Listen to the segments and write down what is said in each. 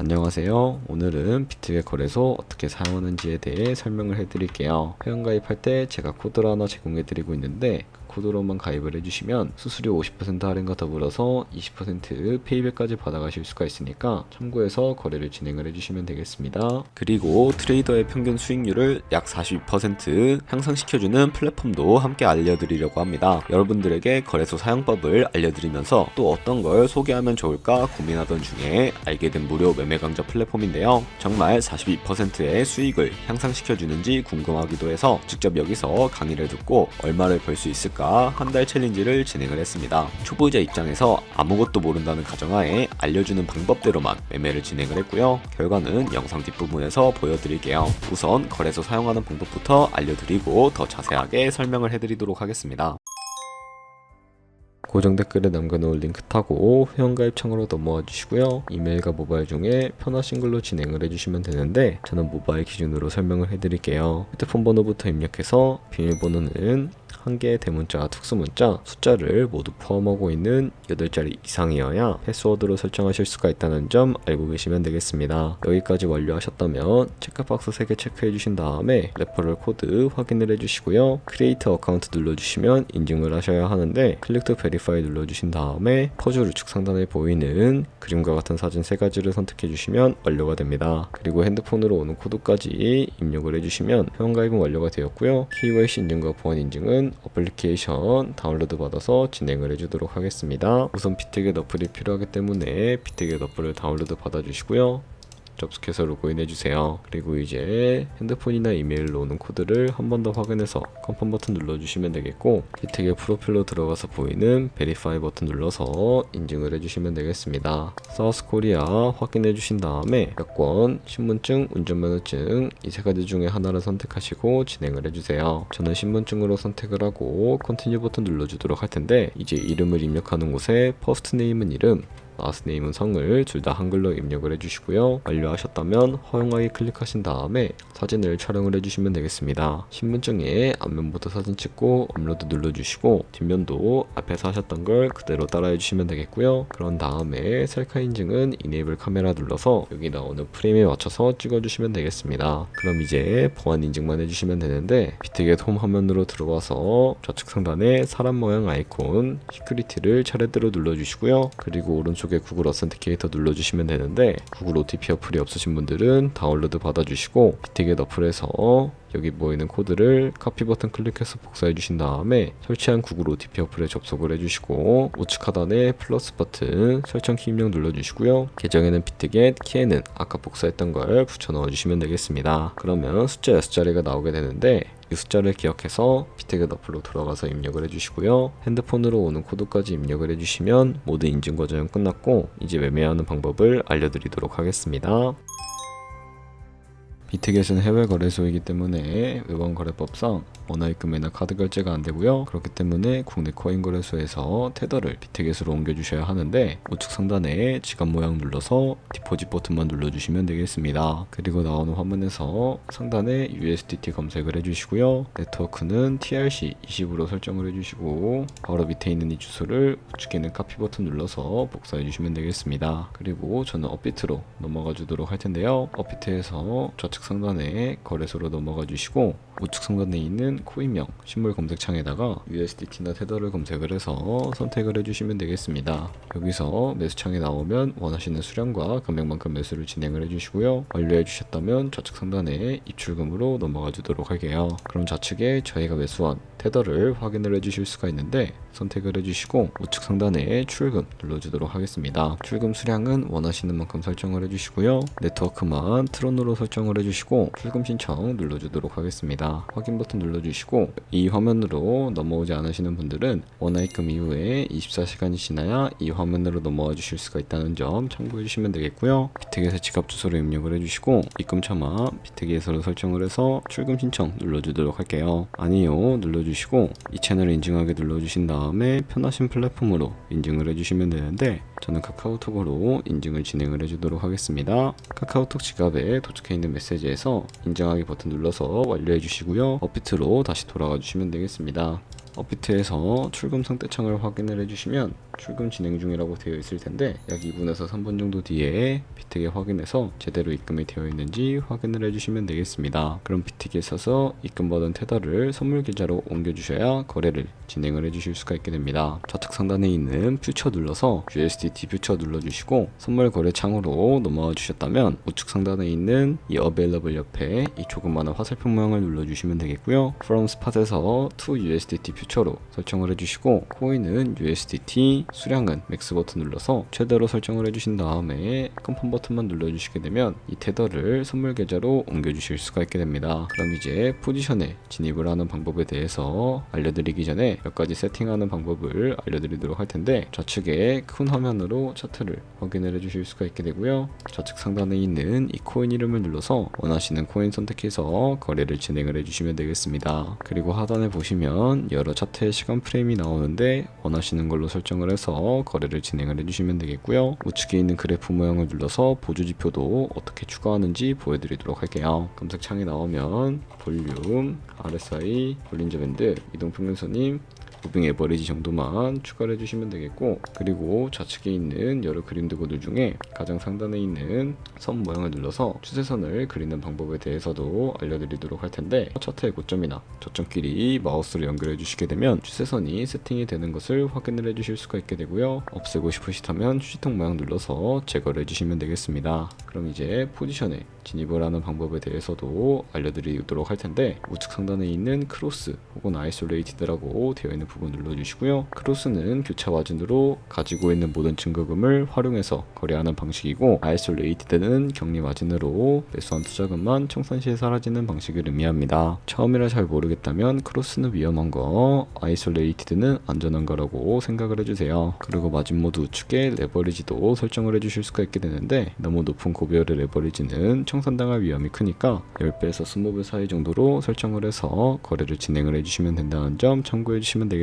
안녕하세요. 오늘은 비트겟 거래소 어떻게 사용하는지에 대해 설명을 해드릴게요. 회원가입할 때 제가 코드를 하나 제공해드리고 있는데 그 코드로만 가입을 해주시면 수수료 50% 할인과 더불어서 20% 페이백까지 받아가실 수가 있으니까 참고해서 거래를 진행을 해주시면 되겠습니다. 그리고 트레이더의 평균 수익률을 약 42% 향상시켜주는 플랫폼도 함께 알려드리려고 합니다. 여러분들에게 거래소 사용법을 알려드리면서 또 어떤 걸 소개하면 좋을까 고민하던 중에 알게 된 무료 매매 강좌 플랫폼인데요. 정말 42%의 수익을 향상시켜주는지 궁금하기도 해서 직접 여기서 강의를 듣고 얼마를 벌 수 있을까 한 달 챌린지를 진행을 했습니다. 초보자 입장에서 아무것도 모른다는 가정하에 알려주는 방법대로만 매매를 진행을 했고요. 결과는 영상 뒷부분에서 보여드릴게요. 우선 거래소 사용하는 방법부터 알려드리고 더 자세하게 설명을 해드리도록 하겠습니다. 고정 댓글에 남겨놓은 링크 타고 회원가입 창으로 넘어와 주시고요. 이메일과 모바일 중에 편하신 걸로 진행을 해주시면 되는데 저는 모바일 기준으로 설명을 해드릴게요. 휴대폰 번호부터 입력해서 비밀번호는 한 개의 대문자, 특수문자, 숫자를 모두 포함하고 있는 8자리 이상이어야 패스워드로 설정하실 수가 있다는 점 알고 계시면 되겠습니다. 여기까지 완료하셨다면 체크박스 3개 체크해 주신 다음에 레퍼럴 코드 확인을 해 주시고요. 크리에이터 어카운트 눌러 주시면 인증을 하셔야 하는데 클릭 투 베리파이 눌러 주신 다음에 퍼즐 우측 상단에 보이는 그림과 같은 사진 세 가지를 선택해 주시면 완료가 됩니다. 그리고 핸드폰으로 오는 코드까지 입력을 해 주시면 회원가입은 완료가 되었고요. KYC 인증과 보안 인증은 어플리케이션 다운로드 받아서 진행을 해주도록 하겠습니다. 우선 비트겟 어플이 필요하기 때문에 비트겟 어플을 다운로드 받아주시고요. 접속해서 로그인 해주세요. 그리고 이제 핸드폰이나 이메일로 오는 코드를 한 번 더 확인해서 컨펌 버튼 눌러주시면 되겠고 비트겟 프로필로 들어가서 보이는 베리파이 버튼 눌러서 인증을 해주시면 되겠습니다. 사우스 코리아 확인해 주신 다음에 여권, 신분증, 운전면허증 이 세 가지 중에 하나를 선택하시고 진행을 해주세요. 저는 신분증으로 선택을 하고 컨티뉴 버튼 눌러주도록 할 텐데 이제 이름을 입력하는 곳에 퍼스트 네임은 이름 라스트 네임은 성을 둘 다 한글로 입력을 해주시고요. 완료하셨다면 허용하기 클릭하신 다음에 사진을 촬영을 해주시면 되겠습니다. 신분증에 앞면부터 사진 찍고 업로드 눌러주시고 뒷면도 앞에서 하셨던 걸 그대로 따라해 주시면 되겠고요. 그런 다음에 셀카 인증은 이네이블 카메라 눌러서 여기 나오는 프레임에 맞춰서 찍어주시면 되겠습니다. 그럼 이제 보안 인증만 해주시면 되는데 비트겟 홈 화면으로 들어와서 좌측 상단에 사람 모양 아이콘 시큐리티를 차례대로 눌러주시고요. 그리고 오른쪽 에 구글 어센티케이터 눌러주시면 되는데 구글 OTP 어플이 없으신 분들은 다운로드 받아주시고 비트겟 어플에서 여기 보이는 코드를 카피 버튼 클릭해서 복사해 주신 다음에 설치한 구글 OTP 어플에 접속을 해주시고 우측 하단에 플러스 버튼 설정 키 입력 눌러주시고요. 계정에는 비트겟, 키에는 아까 복사했던 걸 붙여 넣어주시면 되겠습니다. 그러면 숫자 6자리가 나오게 되는데 이 숫자를 기억해서 비트겟 어플로 들어가서 입력을 해주시고요. 핸드폰으로 오는 코드까지 입력을 해주시면 모든 인증 과정은 끝났고 이제 매매하는 방법을 알려드리도록 하겠습니다. 비트겟은 해외 거래소이기 때문에 외환 거래법상 원화입금이나 카드 결제가 안 되고요. 그렇기 때문에 국내 코인 거래소에서 테더를 비트겟으로 옮겨주셔야 하는데 우측 상단에 지갑 모양 눌러서 디포짓 버튼만 눌러주시면 되겠습니다. 그리고 나오는 화면에서 상단에 USDT 검색을 해주시고요. 네트워크는 TRC20으로 설정을 해주시고 바로 밑에 있는 이 주소를 우측에 있는 카피 버튼 눌러서 복사해 주시면 되겠습니다. 그리고 저는 업비트로 넘어가 주도록 할 텐데요. 업비트에서 좌측 상단에 거래소로 넘어가 주시고 우측 상단에 있는 코인명 신물 검색창에다가 USDT나 테더를 검색을 해서 선택을 해주시면 되겠습니다. 여기서 매수창에 나오면 원하시는 수량과 금액만큼 매수를 진행을 해주시고요. 완료해 주셨다면 좌측 상단에 입출금으로 넘어가 주도록 할게요. 그럼 좌측에 저희가 매수한 테더를 확인을 해주실 수가 있는데 선택을 해주시고 우측 상단에 출금 눌러주도록 하겠습니다. 출금 수량은 원하시는 만큼 설정을 해주시고요. 네트워크만 트론으로 설정을 해주시 고 출금 신청 눌러주도록 하겠습니다. 확인 버튼 눌러주시고 이 화면으로 넘어오지 않으시는 분들은 원화입금 이후에 24시간이 지나야 이 화면으로 넘어와 주실 수가 있다는 점 참고해 주시면 되겠고요. 비트겟의 지갑 주소를 입력을 해주시고 입금처만 비트겟으로 설정을 해서 출금 신청 눌러주도록 할게요. 아니요 눌러주시고 이 채널 인증하게 눌러주신 다음에 편하신 플랫폼으로 인증을 해주시면 되는데 저는 카카오톡으로 인증을 진행을 해주도록 하겠습니다. 카카오톡 지갑에 도착해 있는 메시지에서 인증하기 버튼 눌러서 완료해 주시고요. 업비트로 다시 돌아가 주시면 되겠습니다. 업비트에서 출금 상태창을 확인을 해주시면 출금 진행 중이라고 되어 있을 텐데 약 2분에서 3분 정도 뒤에 비트게 확인해서 제대로 입금이 되어 있는지 확인을 해주시면 되겠습니다. 그럼 비트기에 써서 입금받은 테더를 선물 계좌로 옮겨주셔야 거래를 진행을 해주실 수가 있게 됩니다. 좌측 상단에 있는 퓨처 눌러서 USDT 퓨처 눌러주시고 선물 거래 창으로 넘어와 주셨다면 우측 상단에 있는 이 available 옆에 이 조그마한 화살표 모양을 눌러주시면 되겠고요. from spot에서 to USDT 퓨처 로 설정을 해주시고 코인은 USDT 수량은 맥스 버튼 눌러서 최대로 설정을 해주신 다음에 컨펌 버튼만 눌러주시게 되면 이 테더를 선물 계좌로 옮겨주실 수가 있게 됩니다. 그럼 이제 포지션에 진입을 하는 방법에 대해서 알려드리기 전에 몇 가지 세팅하는 방법을 알려드리도록 할 텐데 좌측에 큰 화면으로 차트를 확인을 해주실 수가 있게 되고요. 좌측 상단에 있는 이 코인 이름을 눌러서 원하시는 코인 선택해서 거래를 진행을 해주시면 되겠습니다. 그리고 하단에 보시면 여러 차트의 시간 프레임이 나오는데 원하시는 걸로 설정을 해서 거래를 진행을 해주시면 되겠고요. 우측에 있는 그래프 모양을 눌러서 보조 지표도 어떻게 추가하는지 보여드리도록 할게요. 검색창에 나오면 볼륨, RSI, 볼린저 밴드, 이동평균선임, 무빙 에버리지 정도만 추가를 해주시면 되겠고 그리고 좌측에 있는 여러 그림 도구들 중에 가장 상단에 있는 선 모양을 눌러서 추세선을 그리는 방법에 대해서도 알려드리도록 할 텐데 차트의 고점이나 저점끼리 마우스를 연결해 주시게 되면 추세선이 세팅이 되는 것을 확인을 해 주실 수가 있게 되고요. 없애고 싶으시다면 휴지통 모양 눌러서 제거를 해 주시면 되겠습니다. 그럼 이제 포지션에 진입을 하는 방법에 대해서도 알려드리도록 할 텐데 우측 상단에 있는 크로스 혹은 아이솔레이티드라고 되어 있는 부분 눌러주시고요. 크로스는 교차 마진으로 가지고 있는 모든 증거금을 활용해서 거래하는 방식이고 아이솔레이티드는 격리 마진으로 매수한 투자금만 청산 시에 사라지는 방식을 의미합니다. 처음이라 잘 모르겠다면 크로스는 위험한 거, 아이솔레이티드는 안전한 거라고 생각을 해주세요. 그리고 마진 모드 우측에 레버리지도 설정을 해주실 수가 있게 되는데 너무 높은 고비열의 레버리지는 청산당할 위험이 크니까 10배에서 20배 사이 정도로 설정을 해서 거래를 진행을 해주시면 된다는 점 참고해 주시면 되겠습니다.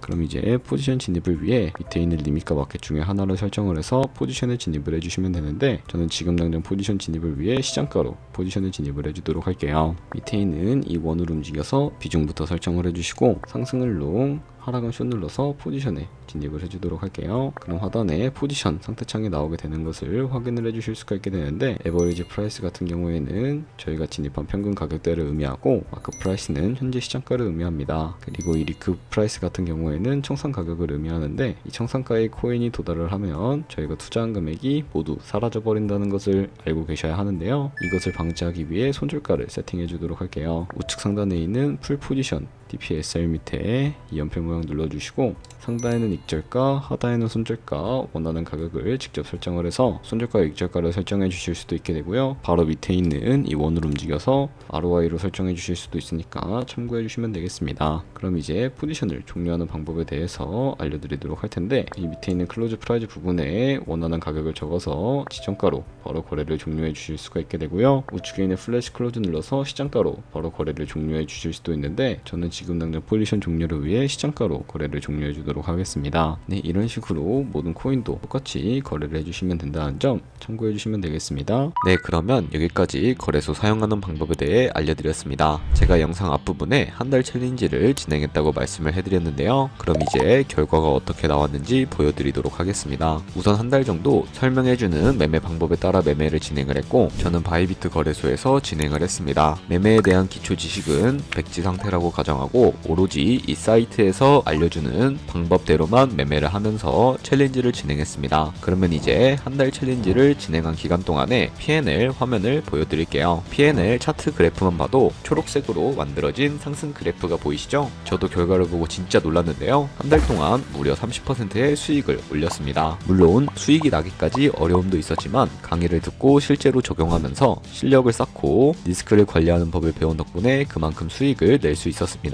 그럼 이제 포지션 진입을 위해 밑에 있는 리밋과 마켓 중에 하나를 설정을 해서 포지션에 진입을 해주시면 되는데 저는 지금 당장 포지션 진입을 위해 시장가로 포지션에 진입을 해주도록 할게요. 밑에 있는 이 원으로 움직여서 비중부터 설정을 해주시고 상승을 롱 하락은 숏 눌러서 포지션에 진입을 해주도록 할게요. 그럼 하단에 포지션 상태창이 나오게 되는 것을 확인을 해주실 수가 있게 되는데 에버리지 프라이스 같은 경우에는 저희가 진입한 평균 가격대를 의미하고 마크 프라이스는 현재 시장가를 의미합니다. 그리고 이 리크 프라이스 같은 경우에는 청산 가격을 의미하는데 이 청산가의 코인이 도달을 하면 저희가 투자한 금액이 모두 사라져 버린다는 것을 알고 계셔야 하는데요. 이것을 방지하기 위해 손절가를 세팅해 주도록 할게요. 우측 상단에 있는 풀 포지션 DPSR 밑에 이 연필 모양 눌러주시고 상단에는 익절가, 하단에는 손절가 원하는 가격을 직접 설정을 해서 손절가 익절가를 설정해 주실 수도 있게 되고요. 바로 밑에 있는 이 원으로 움직여서 ROI로 설정해 주실 수도 있으니까 참고해 주시면 되겠습니다. 그럼 이제 포지션을 종료하는 방법에 대해서 알려드리도록 할 텐데 이 밑에 있는 클로즈 프라이즈 부분에 원하는 가격을 적어서 지정가로 바로 거래를 종료해 주실 수가 있게 되고요. 우측에 있는 플래시 클로즈 눌러서 시장가로 바로 거래를 종료해 주실 수도 있는데 저는 지금 당장 포지션 종료를 위해 시장가로 거래를 종료해 주도록 하겠습니다. 네, 이런 식으로 모든 코인도 똑같이 거래를 해주시면 된다는 점 참고해 주시면 되겠습니다. 네, 그러면 여기까지 거래소 사용하는 방법에 대해 알려드렸습니다. 제가 영상 앞부분에 한 달 챌린지를 진행했다고 말씀을 해드렸는데요. 그럼 이제 결과가 어떻게 나왔는지 보여드리도록 하겠습니다. 우선 한 달 정도 설명해주는 매매 방법에 따라 매매를 진행을 했고 저는 바이비트 거래소에서 진행을 했습니다. 매매에 대한 기초 지식은 백지 상태라고 가정하고 오로지 이 사이트에서 알려주는 방법대로만 매매를 하면서 챌린지를 진행했습니다. 그러면 이제 한 달 챌린지를 진행한 기간 동안에 PNL 화면을 보여드릴게요. PNL 차트 그래프만 봐도 초록색으로 만들어진 상승 그래프가 보이시죠? 저도 결과를 보고 진짜 놀랐는데요. 한 달 동안 무려 30%의 수익을 올렸습니다. 물론 수익이 나기까지 어려움도 있었지만 강의를 듣고 실제로 적용하면서 실력을 쌓고 리스크를 관리하는 법을 배운 덕분에 그만큼 수익을 낼 수 있었습니다.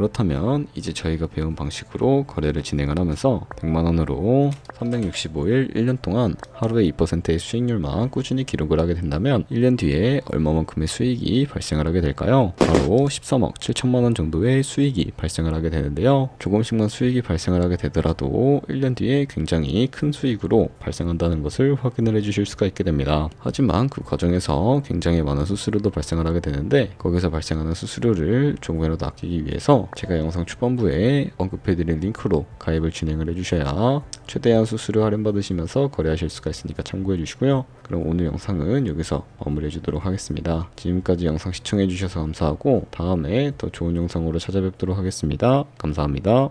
그렇다면 이제 저희가 배운 방식으로 거래를 진행을 하면서 100만 원으로 365일 1년 동안 하루에 2%의 수익률만 꾸준히 기록을 하게 된다면 1년 뒤에 얼마만큼의 수익이 발생을 하게 될까요? 바로 13억 7천만 원 정도의 수익이 발생을 하게 되는데요. 조금씩만 수익이 발생을 하게 되더라도 1년 뒤에 굉장히 큰 수익으로 발생한다는 것을 확인을 해 주실 수가 있게 됩니다. 하지만 그 과정에서 굉장히 많은 수수료도 발생을 하게 되는데 거기서 발생하는 수수료를 조금이라도 아끼기 위해서 제가 영상 초반부에 언급해드린 링크로 가입을 진행을 해주셔야 최대한 수수료 할인 받으시면서 거래하실 수가 있으니까 참고해 주시고요. 그럼 오늘 영상은 여기서 마무리해 주도록 하겠습니다. 지금까지 영상 시청해 주셔서 감사하고 다음에 더 좋은 영상으로 찾아뵙도록 하겠습니다. 감사합니다.